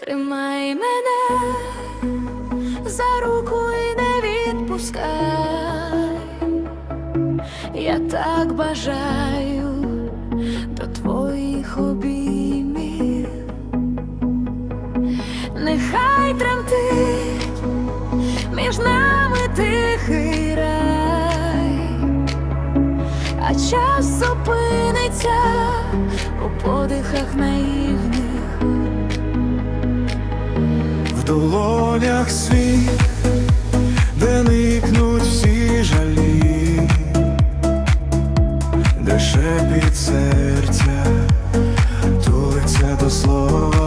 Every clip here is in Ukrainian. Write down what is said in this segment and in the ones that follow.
Тримай мене за руку і не відпускай. Я так бажаю до твоїх обіймів. Нехай тремтить між нами тихий рай, а час зупиниться у подихах наївних. Долонях світ, де никнуть всі жалі, де шепіт серця тулиться до слова,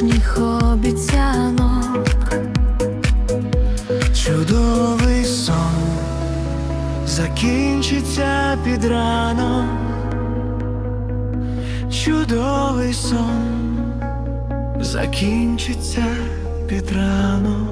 без лишніх обіцянок. чудовий сон закінчиться під ранок, чудовий сон закінчиться під раном.